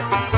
ময়না ছালাক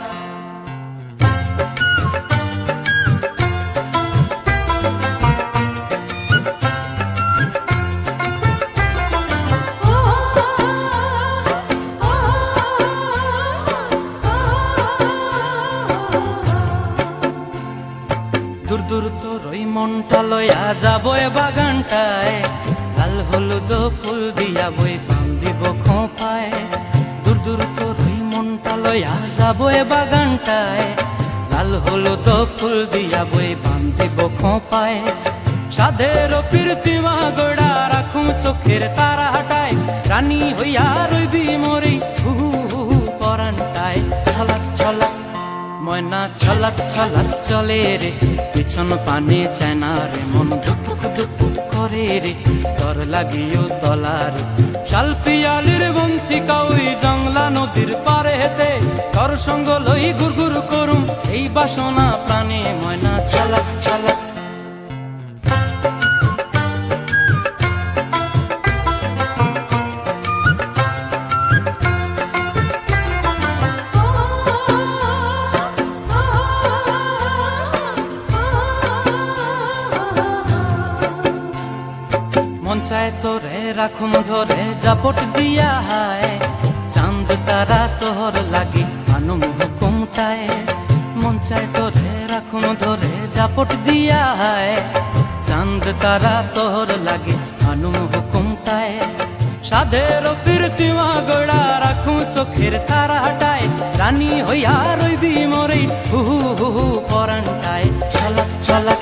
মনটা লয়া যাব এ বাগানটায়। লাল হলুদ ফুল দিয়া বই পাম দিব খোঁপায়। দূর দূর তোর ওই মনটা লয়া যাব এ বাগানটায়। লাল হলুদ ফুল দিয়া বই পাম দিব খোঁপায়। সাধের প্রীতিমা গোড়া রাখুম চোখের তারা হাটায় রানী হইয়া রইবি মরি ময়না ছলাক ছলাক চলে রে। পিছন পানে চেনা রে, মন ঢুক ঢুক করে রে। তর লাগিও তলার শাল পিয়ালির বন্তি কাউই জংলা নদীর পারে হেতে তর সঙ্গ লই গুরগুর করুম, এই বাসনা প্রাণে ময়না। ছলাক চায় তোরে রাখুম ধরে, জাপট দিয়া হায়। চাঁদ, তারা তোহর লাগি আনুম হুকুমটায় মন চায় তোরে রাখুম ধরে, জাপট দিয়া হায়। চাঁদ, তারা তোহর লাগি আনুম হুকুমটায় সাধের প্রীতিমা গোড়া রাখুম চোখের তারা হাটায় রানী হইয়া রইবি মরে হু হু হু পরানটায়। ছলাক ছলাক